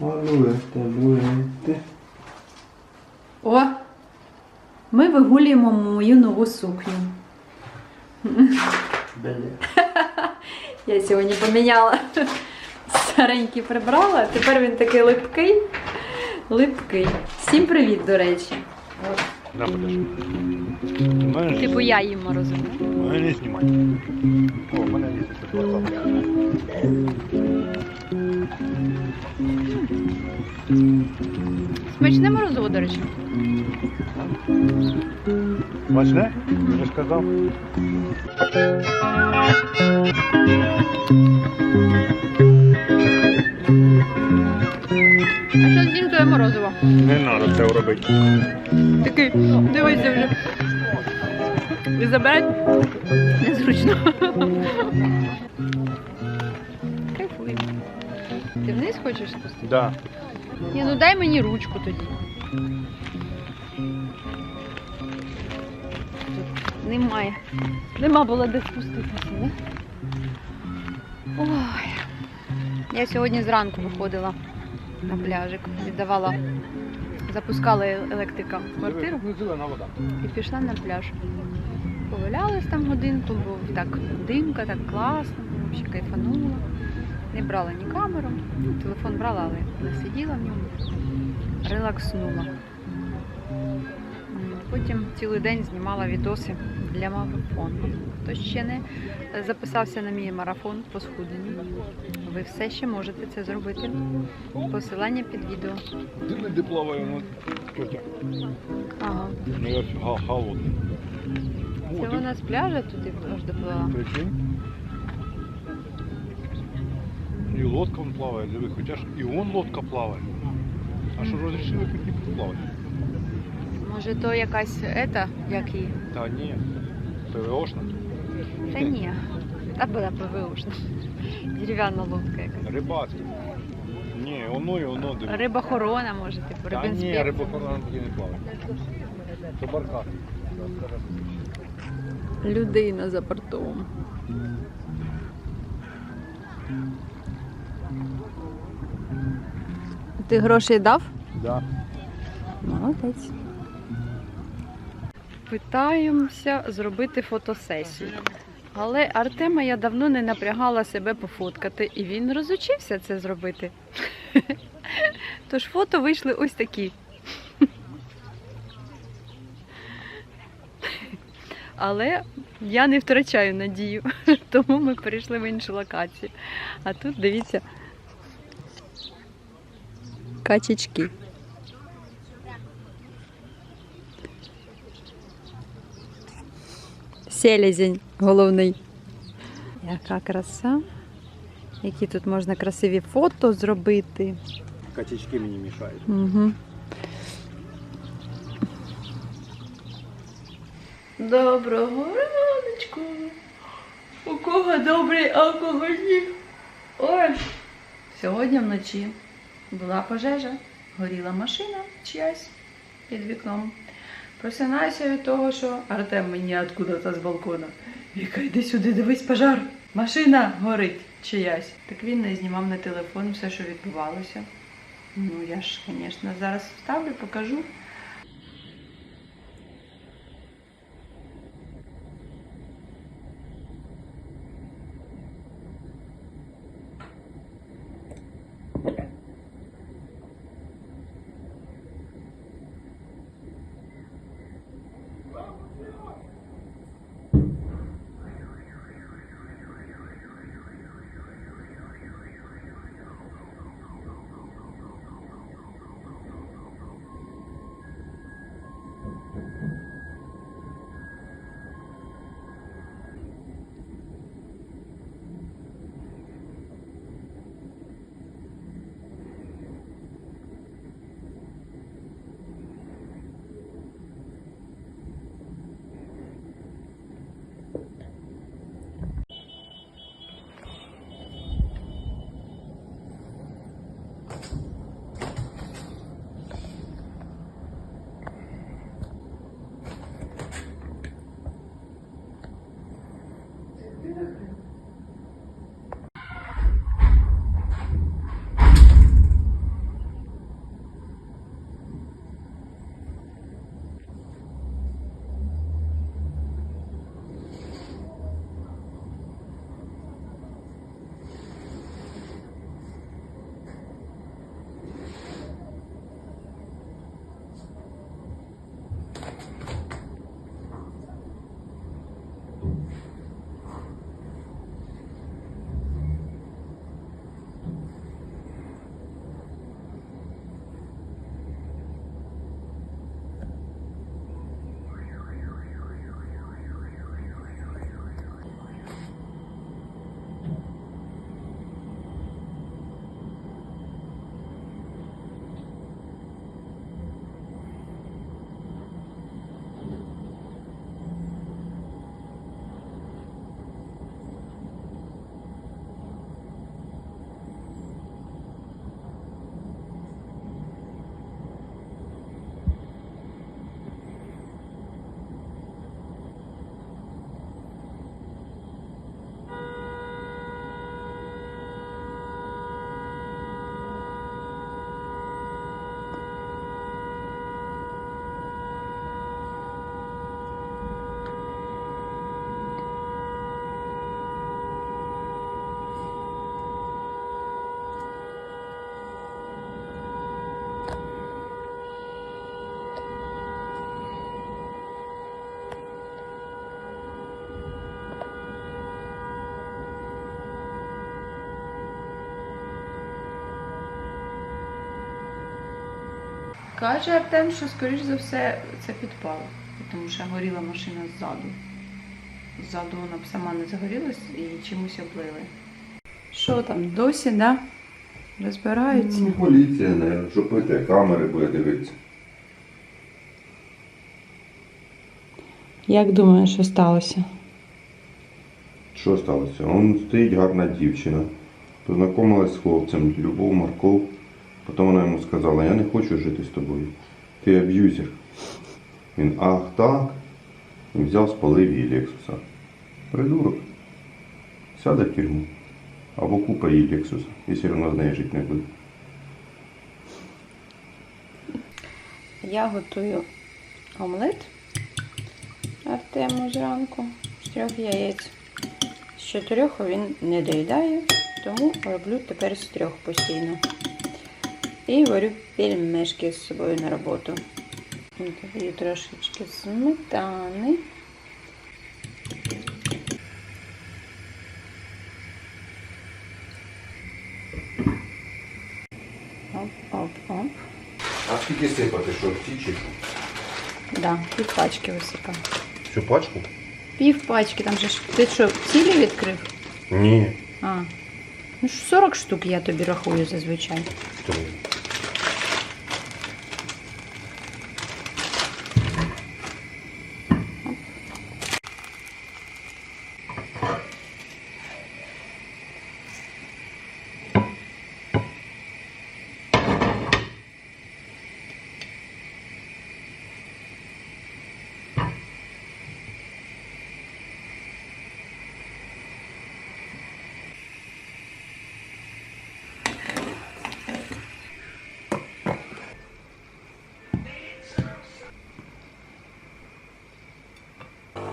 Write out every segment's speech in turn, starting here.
Алуете, алуете. О! Ми вигулюємо мою нову сукню. Я сьогодні поміняла старенький прибрала, тепер він такий липкий. Липкий. Всім привіт, до речі. Типу я їм морозиво. мене не знімай. О, мене є. Смачне морозиво, до речі. Смачне? Я ж казав. А що з жінкою морозиво? Не треба це робити. Такий, дивися вже. І забирать незручно. Ти вниз хочеш спустити? Да. Ні, ну дай мені ручку тоді. Тут немає. Нема було де спуститися, не? Ой. Я сьогодні зранку виходила на пляжик, віддавала, запускала електрика в квартиру зелена вода. і пішла на пляж. Повалялась там годинку, бо так димка, так класно, взагалі кайфанула. Не брала ні камеру, телефон брала, але не сиділа в ньому, релакснула. Потім цілий день знімала відоси для марафону. Хто ще не записався на мій марафон по схуденню, ви все ще можете це зробити. Посилання під відео. Ти де плаває. Ага. Ну. Це вона з пляжа туди аж доплила. І лодка вон плаває, диви, хоча ж і вон лодка плаває. А що розрішили тут не плавати? Може, то якась ета, як її? Та ні. ПВОшна. Та ні. Та була ПВОшна. Дерев'яна лодка якась. Рибацька. Ні, воно і воно диви. Рибохорона, може, типу, Та ні, рибохорона таки не плаває. Це баркас. Людина за бортом. Ти грошей дав? Да. Молодець. Питаємося зробити фотосесію. Але Артема я давно не напрягала себе пофоткати, і він розучився це зробити. Тож фото вийшли ось такі. Але я не втрачаю надію, тому ми перейшли в іншу локацію. А тут дивіться качечки. Селезень головний. Яка краса. Які тут можна красиві фото зробити. Качечки мені мішають. Угу. Доброго раночку. У кого добрий алкогольник? Ой, сьогодні вночі була пожежа, горіла машина чиясь під вікном. Просинаюся від того, що Артем мені откуда-то з балкона. Віка, йди сюди, дивись пожар. Машина горить чиясь. Так він не знімав на телефон все, що відбувалося. Ну, я ж, звісно, зараз вставлю, покажу. Каже Артем, що скоріш за все це підпало, тому що горіла машина ззаду. Ззаду вона б сама не загорілась і чимось облили. Що там, досі, да? Розбираються? Ну, поліція, не, що пити, камери буде дивитися. Як думаєш, що сталося? Що сталося? Он стоїть гарна дівчина. Познайомилась з хлопцем, Любов Марков. Потім вона йому сказала, я не хочу жити з тобою. Ти аб'юзер. Він, ах так. І взяв спалив її Лексуса. Придурок. Сяде в тюрму. Або купа її Лексуса. І все одно з нею жити не буде. Я готую омлет Артему зранку з трьох яєць. З чотирьох він не доїдає, тому роблю тепер з трьох постійно. І варю пельмешки з собою на роботу. Додаю трошечки сметани. Оп-оп-оп. А скільки сипати, що втічі? Да, пів пачки висипаю. Всю пачку? Пів пачки, там же ж. Ти що, цілі відкрив? Ні. А. Ну ж 40 штук я тобі рахую зазвичай.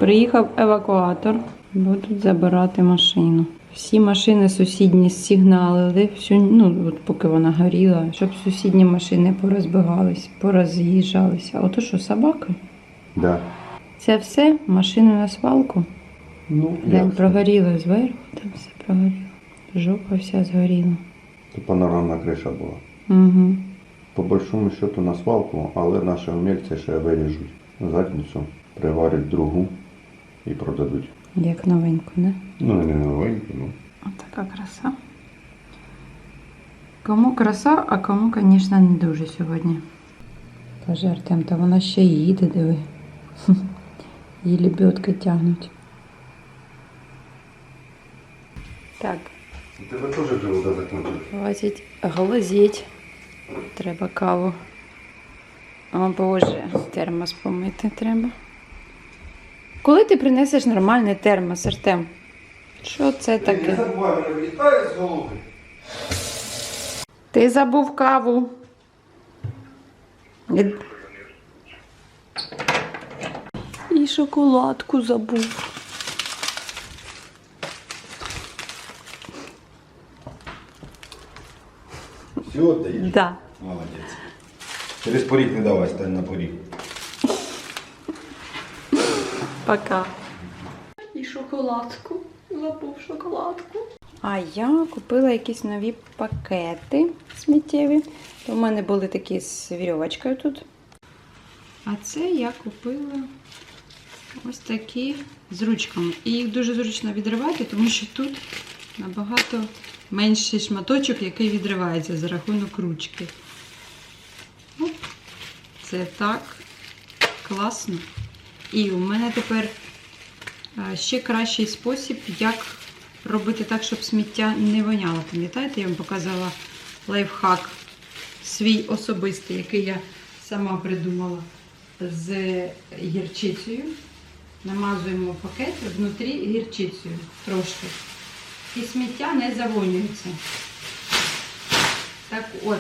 Приїхав евакуатор, будуть забирати машину. Всі машини сусідні сигналили, всю, ну, от поки вона горіла, щоб сусідні машини порозбігались, пороз'їжджалися. Ото що, собака? Да. Це все машини на свалку. Ну, Глянь, прогоріло зверху, там все прогоріло. Жопа вся згоріла. То панорамна криша була. Угу. По большому счету на свалку, але наші умільці ще виріжуть задницю, приварять другу і продадуть. Як новеньку, не? Ну, не новеньку, ну. Отака краса. Кому краса, а кому, звісно, не дуже сьогодні. Каже Артем, та вона ще їде, диви. Її лебедки тягнуть. Так, тебе теж вода закінчилась? хватить глазіть. Треба каву. О Боже, термос помити треба. Коли ти принесеш нормальний термос, Артем? Що це таке? забувай, мене вилітає з голови. Ти забув каву. І... Шоколадку забув. Все, даєш? Да. Молодець. Через поріг не давай, стань на поріг. Пока. І шоколадку. Забув шоколадку. А я купила якісь нові пакети сміттєві. У мене були такі з вірьовочкою тут. А це я купила ось такі з ручками. І їх дуже зручно відривати, тому що тут набагато менший шматочок, який відривається за рахунок ручки. Оп. Це так класно. І у мене тепер ще кращий спосіб, як робити так, щоб сміття не воняло. Пам'ятаєте, я вам показала лайфхак свій особистий, який я сама придумала з гірчицею. Намазуємо пакет внутрі гірчицею трошки. І сміття не завонюється. Так от.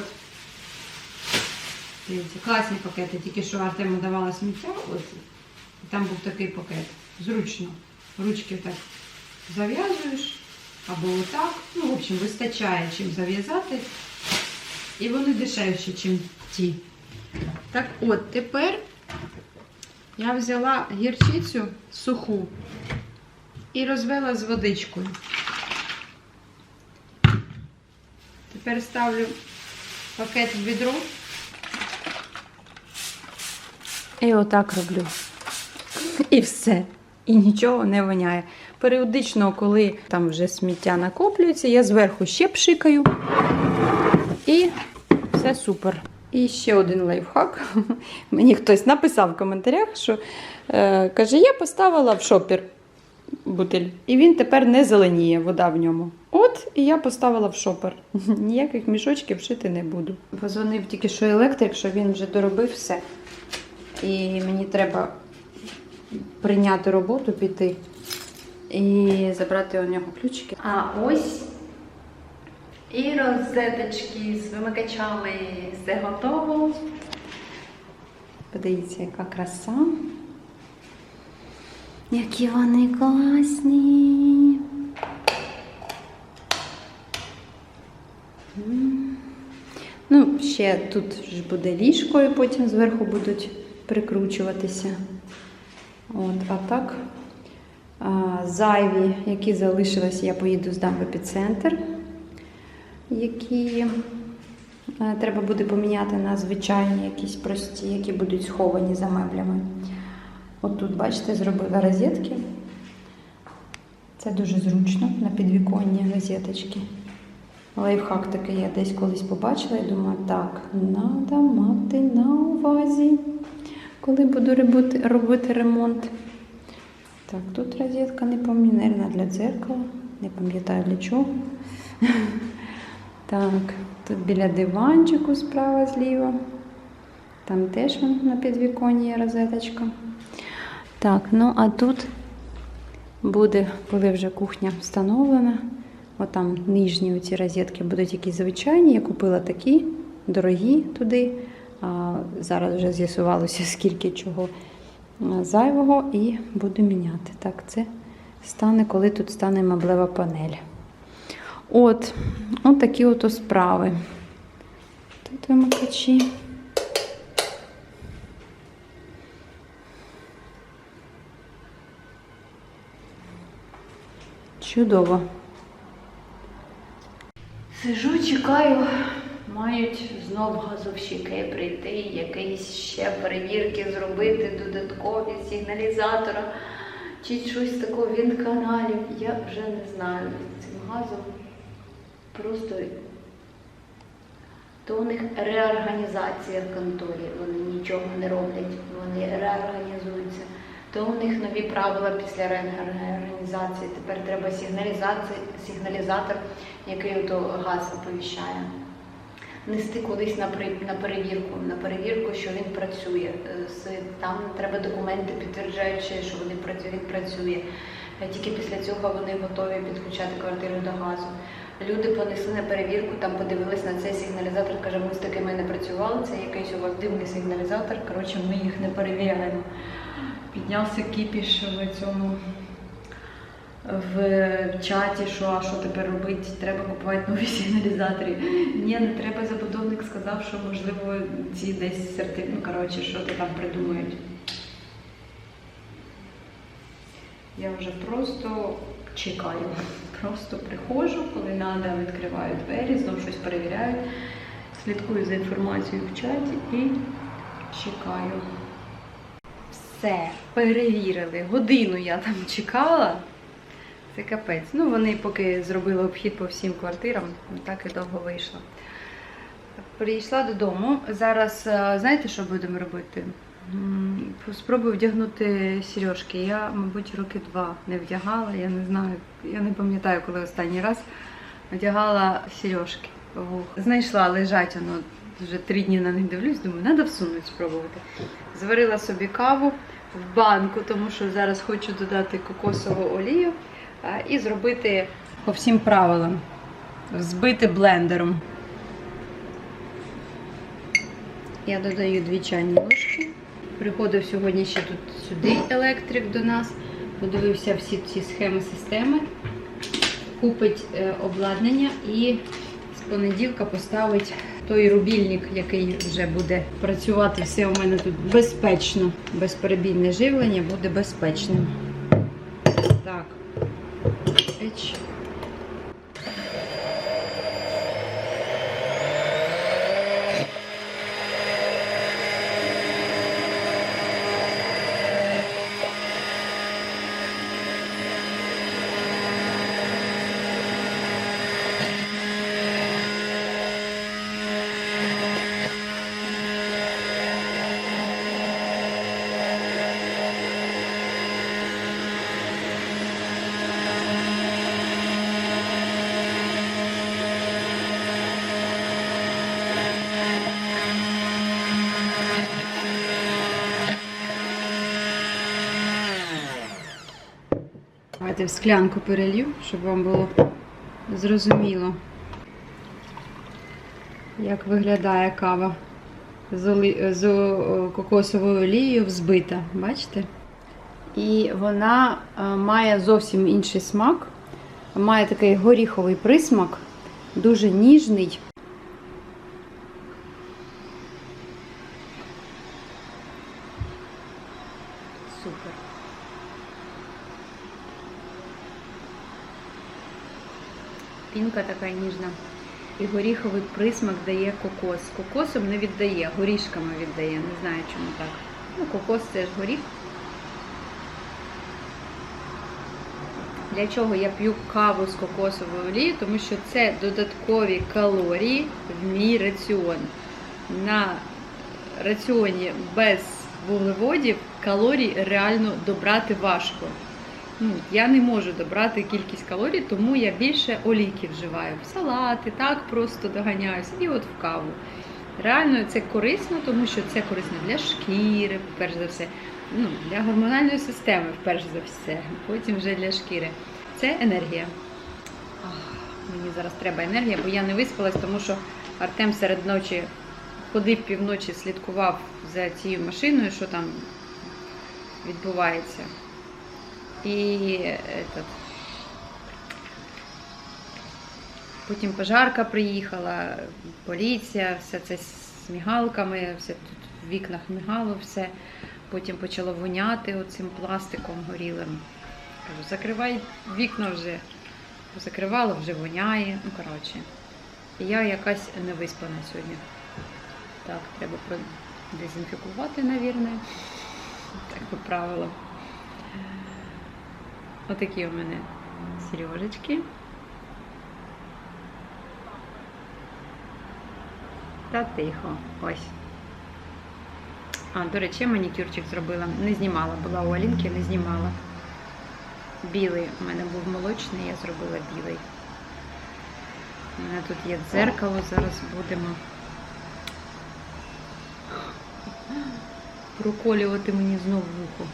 Дивіться, класні пакети, тільки що Артему давала сміття. Ось. І там був такий пакет. Зручно. Ручки так зав'язуєш або отак. Ну, в общем, вистачає чим зав'язати. І вони дешевші, ніж ті. Так от, тепер я взяла гірчицю суху і розвела з водичкою. Тепер ставлю пакет в відро І отак роблю. І все. І нічого не воняє. Періодично, коли там вже сміття накоплюється, я зверху ще пшикаю. І все супер. І ще один лайфхак. Мені хтось написав в коментарях, що е, каже, я поставила в шопер бутиль, і він тепер не зеленіє, вода в ньому. От і я поставила в шопер. Ніяких мішочків шити не буду. Позвонив тільки що електрик, що він вже доробив все. І мені треба прийняти роботу, піти і забрати у нього ключики. А ось і розеточки з вимикачами. Все готово. Подивіться, яка краса. Які вони класні. Ну, ще тут ж буде ліжко, і потім зверху будуть прикручуватися. От, а так, зайві, які залишились, я поїду здам в епіцентр, які е, треба буде поміняти на звичайні якісь прості, які будуть сховані за меблями. От тут, бачите, зробила розетки. Це дуже зручно на підвіконні розеточки. Лайфхак такий я десь колись побачила і думаю, так, треба мати на увазі, коли буду робити, ремонт. Так, тут розетка не мабуть, для дзеркала. Не пам'ятаю для чого. Так, тут біля диванчику справа зліва. Там теж на підвіконні є розеточка. Так, ну а тут буде, коли вже кухня встановлена. Отам нижні ці розетки будуть якісь звичайні. Я купила такі, дорогі туди. Зараз вже з'ясувалося, скільки чого зайвого, і буду міняти. Так, це стане, коли тут стане меблева панель. От, от такі ото справи. Тут вимикачі. Чудово. Сижу, чекаю. Мають знов газовщики прийти, якісь ще перевірки зробити, додаткові сигналізатора чи щось такого від каналів. Я вже не знаю з цим газом. Просто то у них реорганізація в конторі. Вони нічого не роблять, вони реорганізуються. То у них нові правила після реорганізації. Тепер треба сигналізатор, який ото газ оповіщає. Нести кудись на при- на перевірку, на перевірку, що він працює. Е, Там треба документи, підтверджуючи, що вони працю- він працює. Е, Тільки після цього вони готові підключати квартиру до газу. Люди понесли на перевірку, там подивились на цей сигналізатор, каже, ми з такими не працювали, це якийсь у вас дивний сигналізатор. Коротше, ми їх не перевіряємо. Піднявся кіпіш в цьому в чаті, що а що тепер робити, треба купувати нові сигналізатори. Ні, не треба. Забудовник сказав, що можливо ці десь сертиф... ну коротше, що то там придумають. Я вже просто чекаю. Просто приходжу, коли треба, відкриваю двері, знову щось перевіряю, слідкую за інформацією в чаті і чекаю. Все, перевірили. Годину я там чекала. Це капець. Ну, вони поки зробили обхід по всім квартирам, так і довго вийшло. Прийшла додому. Зараз, е, знаєте, що будемо робити? Спробую вдягнути сережки. Я, мабуть, роки два не вдягала, я не знаю, я не пам'ятаю, коли останній раз вдягала сережки. Знайшла, лежать воно вже три дні на них дивлюсь, думаю, треба всунути спробувати. Зварила собі каву в банку, тому що зараз хочу додати кокосову олію і зробити по всім правилам. Взбити блендером. Я додаю дві чайні ложки. Приходив сьогодні ще тут сюди електрик до нас. Подивився всі ці схеми системи. Купить е, обладнання і з понеділка поставить той рубільник, який вже буде працювати. Все у мене тут безпечно. Безперебійне живлення буде безпечним. В склянку перелью, щоб вам було зрозуміло, як виглядає кава з, олі... з кокосовою олією взбита. Бачите? І вона е, має зовсім інший смак. Має такий горіховий присмак, дуже ніжний. Супер. Пінка така ніжна. І горіховий присмак дає кокос. Кокосом не віддає, горішками віддає. Не знаю, чому так. Ну, кокос це ж горіх. Для чого я п'ю каву з кокосовою олією? Тому що це додаткові калорії в мій раціон. На раціоні без вуглеводів калорій реально добрати важко. Ну, я не можу добрати кількість калорій, тому я більше олійки вживаю. В салати, так просто доганяюся, і от в каву. Реально це корисно, тому що це корисно для шкіри, перш за все, ну, для гормональної системи, перш за все, потім вже для шкіри. Це енергія. Ах, мені зараз треба енергія, бо я не виспалась, тому що Артем серед ночі ходив півночі, слідкував за цією машиною, що там відбувається. І этот, потім пожарка приїхала, поліція, все це з мігалками, все тут в вікнах мігало, все. Потім почало воняти оцим пластиком горілим. Кажу, закривай вікна вже. Закривало, вже воняє. Ну, коротше. І я якась невиспана сьогодні. Так, треба продезінфікувати, навірно. Так по правилам. Отакі у мене сережечки. Та тихо. Ось. А, до речі, манікюрчик зробила. Не знімала, була у Алінки, не знімала. Білий. У мене був молочний, я зробила білий. У мене тут є дзеркало, зараз будемо проколювати мені знову вухо.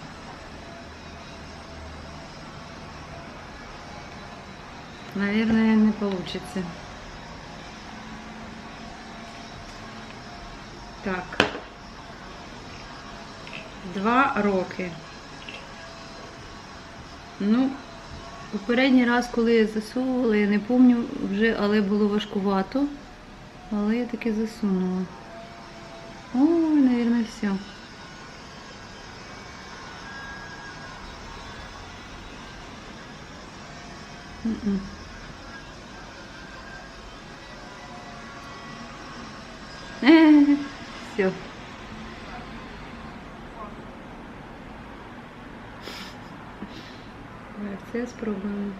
Наверное, не получится. Так. Два роки. Ну, попередній раз, коли я засовувала, я не пам'ятаю вже, але було важкувато. Але я таки засунула. Ой, наверное, все. М-м. Все. Так, це спробуємо.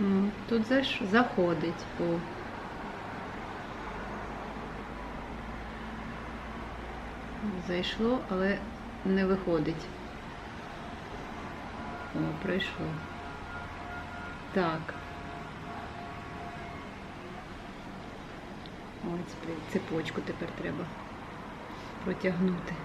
М, Тут заш... заходить. О. Зайшло, але не виходить. О, пройшло. Так. Ось цеп- цепочку тепер треба протягнути.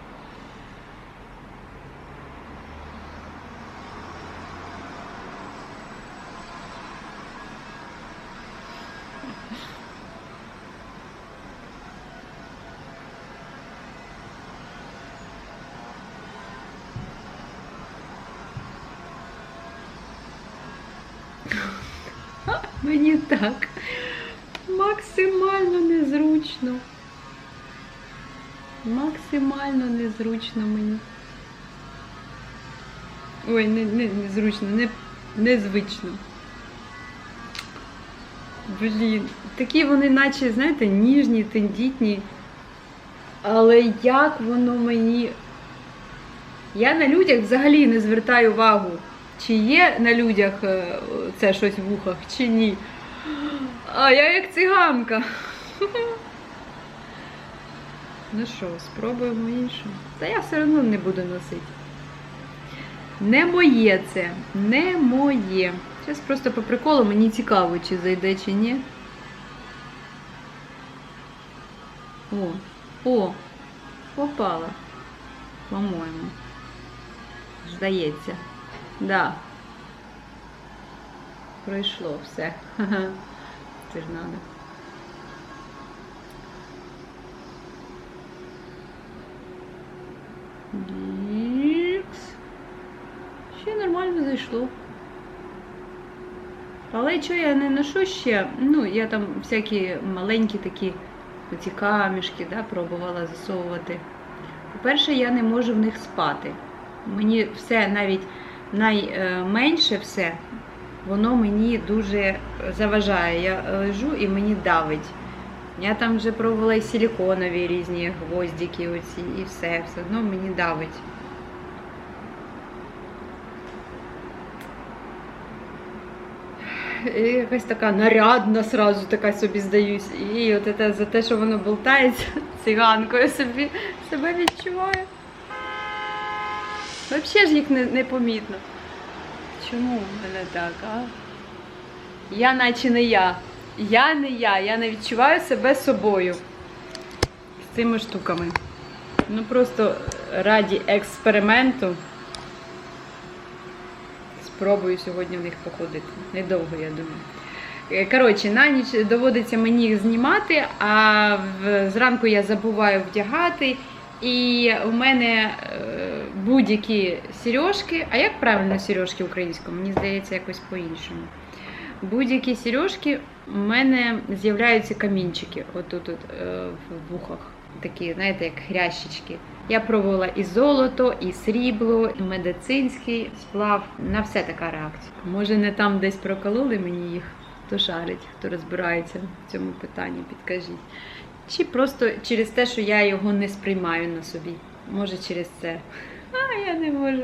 Мені так максимально незручно. Максимально незручно мені. Ой, не, не, незручно, не, незвично. Блін, такі вони, наче, знаєте, ніжні, тендітні. Але як воно мені. Я на людях взагалі не звертаю увагу, чи є на людях е, це щось в вухах, чи ні. А я як циганка. Ну що, спробуємо іншу. Та я все одно не буду носити. Не моє це, не моє. Зараз просто по приколу мені цікаво, чи зайде, чи ні. О, о, Попала. По-моєму. Здається. Да. Пройшло все. Ж надо. Дікс. Ще нормально зайшло. Але що я не ношу ще? Ну, я там всякі маленькі такі оці камішки да, пробувала засовувати. По-перше, я не можу в них спати. Мені все, навіть найменше все, воно мені дуже заважає. Я лежу і мені давить. Я там вже пробувала і силіконові різні гвоздики оці, і все, все одно мені давить. І якась така нарядна сразу така собі здаюсь. І от це, за те, що воно болтається циганкою собі себе відчуваю. Взагалі ж їх не, не помітно. Чому в мене так, а? Я наче не я. Я не я. Я не відчуваю себе собою з цими штуками. Ну просто раді експерименту. Спробую сьогодні в них походити. Недовго, я думаю. Е, Коротше, на ніч доводиться мені їх знімати, а зранку я забуваю вдягати. І у мене е, будь-які сережки, а як правильно сережки українською? Мені здається, якось по-іншому. Будь-які сережки у мене з'являються камінчики отут от, е, в вухах. Такі, знаєте, як хрящички. Я пробувала і золото, і срібло, і медицинський сплав. На все така реакція. Може, не там десь прокололи мені їх, хто шарить, хто розбирається в цьому питанні, підкажіть. Чи просто через те, що я його не сприймаю на собі. Може, через це. А, я не можу.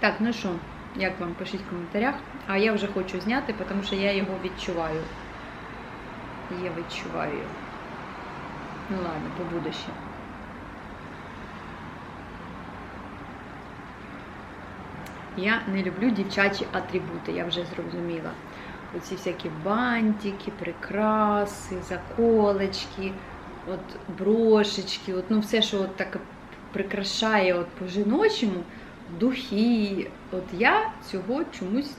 Так, ну що, як вам пишіть в коментарях. А я вже хочу зняти, тому що я його відчуваю. Я відчуваю. Ну ладно, побуду ще. Я не люблю дівчачі атрибути, я вже зрозуміла. Оці всякі бантики, прикраси, заколочки, от брошечки, от, ну все, що от так прикрашає от по-жіночому, духи. От я цього чомусь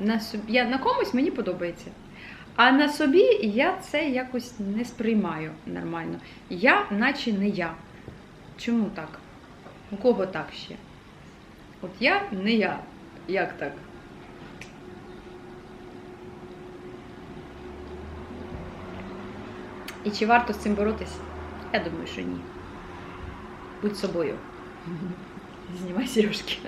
на собі, я, на комусь мені подобається. А на собі я це якось не сприймаю нормально. Я, наче не я. Чому так? У кого так ще? От я не я. Як так? І чи варто з цим боротись? Я думаю, що ні. Будь собою. Знімай сережки.